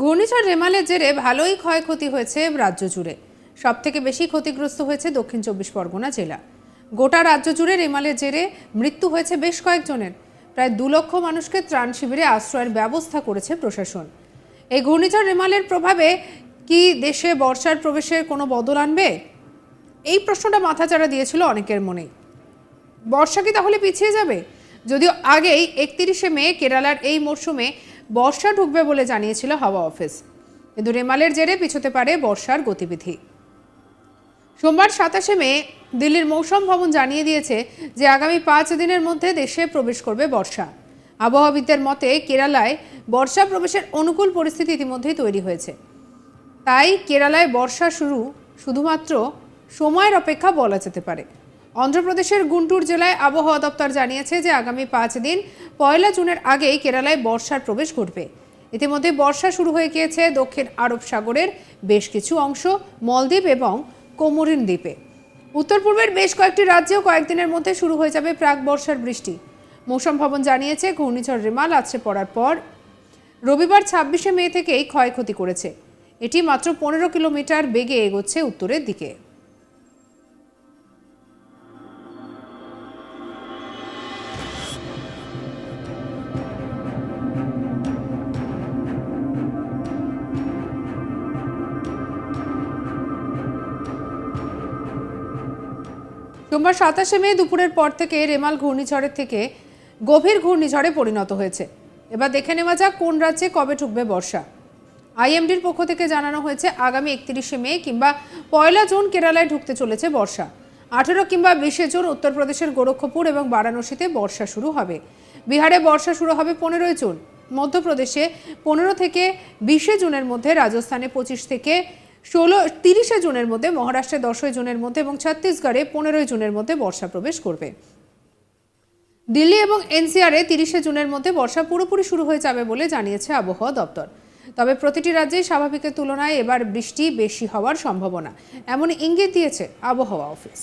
ঘূর্ণিঝড় রেমালের জেরে ভালোই ক্ষয়ক্ষতি হয়েছে রাজ্য জুড়ে। সব থেকে বেশি ক্ষতিগ্রস্ত হয়েছে দক্ষিণ চব্বিশ পরগনা জেলা। গোটা রাজ্য জুড়ে রেমালের জেরে মৃত্যু হয়েছে বেশ কয়েকজনের। প্রায় দু লক্ষ মানুষকে ত্রাণ শিবিরে আশ্রয়ের ব্যবস্থা করেছে প্রশাসন। এই ঘূর্ণিঝড় রেমালের প্রভাবে কি দেশে বর্ষার প্রবেশের কোনো বদল আনবে? এই প্রশ্নটা মাথাচাড়া দিয়েছিল অনেকের মনেই। বর্ষা কি তাহলে পিছিয়ে যাবে? যদিও আগেই একত্রিশে মে কেরালার এই মরশুমে বর্ষা ঢুকবে বলে জানিয়েছিল হাওয়া অফিস। কিন্তু রেমালের জেরে পিছোতে পারে বর্ষার গতিবিধি। সোমবার সাতাশে মে, দিল্লির মৌসুম ভবন জানিয়ে দিয়েছে যে আগামী পাঁচ দিনের মধ্যে দেশে প্রবেশ করবে বর্ষা। আবহাওয়াবিদদের মতে, কেরালায় বর্ষা প্রবেশের অনুকূল পরিস্থিতি ইতিমধ্যেই তৈরি হয়েছে। তাই কেরালায় বর্ষা শুরু শুধুমাত্র সময়ের অপেক্ষা বলা যেতে পারে। অন্ধ্রপ্রদেশের গুন্টুর জেলায় আবহাওয়া দপ্তর জানিয়েছে যে আগামী পাঁচ দিন পয়লা জুনের আগেই কেরালায় বর্ষার প্রবেশ ঘটবে। ইতিমধ্যে বর্ষা শুরু হয়ে গিয়েছে দক্ষিণ আরব সাগরের বেশ কিছু অংশ, মলদ্বীপ এবং কোমরিন দ্বীপে। উত্তর পূর্বের বেশ কয়েকটি রাজ্যেও কয়েকদিনের মধ্যে শুরু হয়ে যাবে প্রাক বর্ষার বৃষ্টি। মৌসুম ভবন জানিয়েছে ঘূর্ণিঝড় রেমাল আছড়ে পড়ার পর। রবিবার ছাব্বিশে মে থেকেই ক্ষয়ক্ষতি করেছে। এটি মাত্র পনেরো কিলোমিটার বেগে এগোচ্ছে উত্তরের দিকে। সোমবার সাতাশে মে দুপুরের পর থেকে রেমাল ঘূর্ণিঝড়ের থেকে গভীর ঘূর্ণিঝড়ে পরিণত হয়েছে। এবার দেখে নেওয়া যাক কোন রাজ্যে কবে ঢুকবে বর্ষা। আইএমডির পক্ষ থেকে জানানো হয়েছে, আগামী একত্রিশে মে কিংবা পয়লা জুন কেরালায় ঢুকতে চলেছে বর্ষা। আঠেরো কিংবা বিশে জুন উত্তরপ্রদেশের গোরক্ষপুর এবং বারাণসীতে বর্ষা শুরু হবে। বিহারে বর্ষা শুরু হবে পনেরোই জুন। মধ্যপ্রদেশে পনেরো থেকে বিশে জুনের মধ্যে, রাজস্থানে পঁচিশ থেকে ষোলো, তিরিশে জুনের মধ্যে, মহারাষ্ট্রে দশই জুনের মধ্যে এবং ছত্তিশগড়ে পনেরোই জুনের মধ্যে বর্ষা প্রবেশ করবে। দিল্লি এবং এনসিআরে তিরিশে জুনের মধ্যে বর্ষা পুরোপুরি শুরু হয়ে যাবে বলে জানিয়েছে আবহাওয়া দপ্তর। তবে প্রতিটি রাজ্যেই স্বাভাবিকের তুলনায় এবার বৃষ্টি বেশি হওয়ার সম্ভাবনা। এমন ইঙ্গিত দিয়েছে আবহাওয়া অফিস।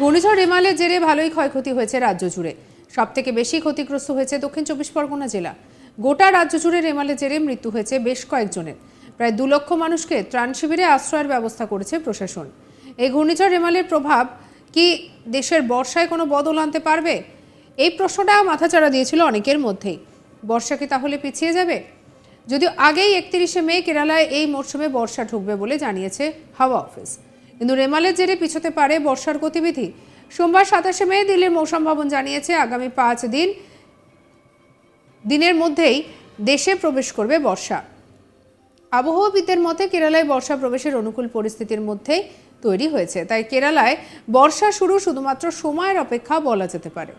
ঘূর্ণিঝড় রেমালের জেরে ভালোই ক্ষয়ক্ষতি হয়েছে রাজ্য জুড়ে। সব থেকে বেশি ক্ষতিগ্রস্ত হয়েছে দক্ষিণ চব্বিশ পরগনা জেলা। গোটা রাজ্য জুড়ে রেমালের জেরে মৃত্যু হয়েছে বেশ কয়েকজনের। প্রায় দু লক্ষ মানুষকে ত্রাণ শিবিরে আশ্রয়ের ব্যবস্থা করেছে প্রশাসন। এই ঘূর্ণিঝড় রেমালের প্রভাব কি দেশের বর্ষায় কোনো বদল আনতে পারবে? এই প্রশ্নটা মাথাচাড়া দিয়েছিল অনেকের মধ্যেই। বর্ষা কি তাহলে পিছিয়ে যাবে? যদিও আগেই একত্রিশে মে কেরালায় এই মরশুমে বর্ষা ঢুকবে বলে জানিয়েছে হাওয়া অফিস। কিন্তু রেমালের জেরে পিছোতে পারে বর্ষার গতিবিধি। সোমবার সাতাশে মে দিল্লির মৌসুম ভবন জানিয়েছে, আগামী পাঁচ দিন, দিনের মধ্যেই দেশে প্রবেশ করবে বর্ষা। আবহাওয়াবিদদের মতে, কেরালায় বর্ষা প্রবেশের অনুকূল পরিস্থিতির মধ্যেই তৈরি হয়েছে। তাই কেরালায় বর্ষা শুরু শুধুমাত্র সময়ের অপেক্ষা বলা যেতে পারে।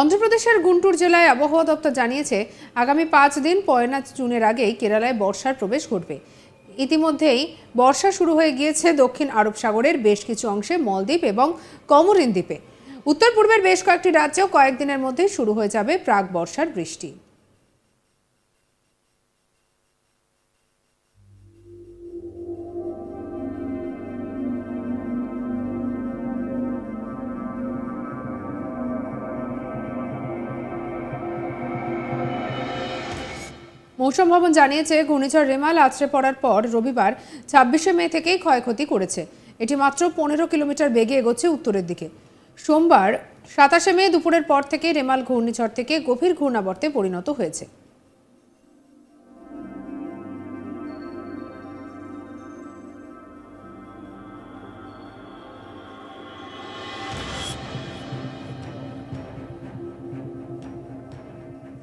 অন্ধ্রপ্রদেশের গুন্টুর জেলায় আবহাওয়া দপ্তর জানিয়েছে, আগামী পাঁচ দিন পয়না জুনের আগেই কেরালায় বর্ষার প্রবেশ ঘটবে। ইতিমধ্যেই বর্ষা শুরু হয়ে গিয়েছে দক্ষিণ আরব সাগরের বেশ কিছু অংশে মলদ্বীপ এবং কমরিন দ্বীপে। উত্তর পূর্বের বেশ কয়েকটি রাজ্যেও কয়েকদিনের মধ্যে শুরু হয়ে যাবে প্রাক বর্ষার বৃষ্টি। মৌসুম ভবন জানিয়েছে, ঘূর্ণিঝড় রেমাল আছড়ে পড়ার পর রবিবার ছাব্বিশে মে থেকেই ক্ষয়ক্ষতি করেছে। এটি মাত্র পনেরো কিলোমিটার বেগে এগোচ্ছে উত্তরের দিকে। সোমবার সাতাশে মে দুপুরের পর থেকে রেমাল ঘূর্ণিঝড় থেকে গভীর ঘূর্ণাবর্তে পরিণত হয়েছে।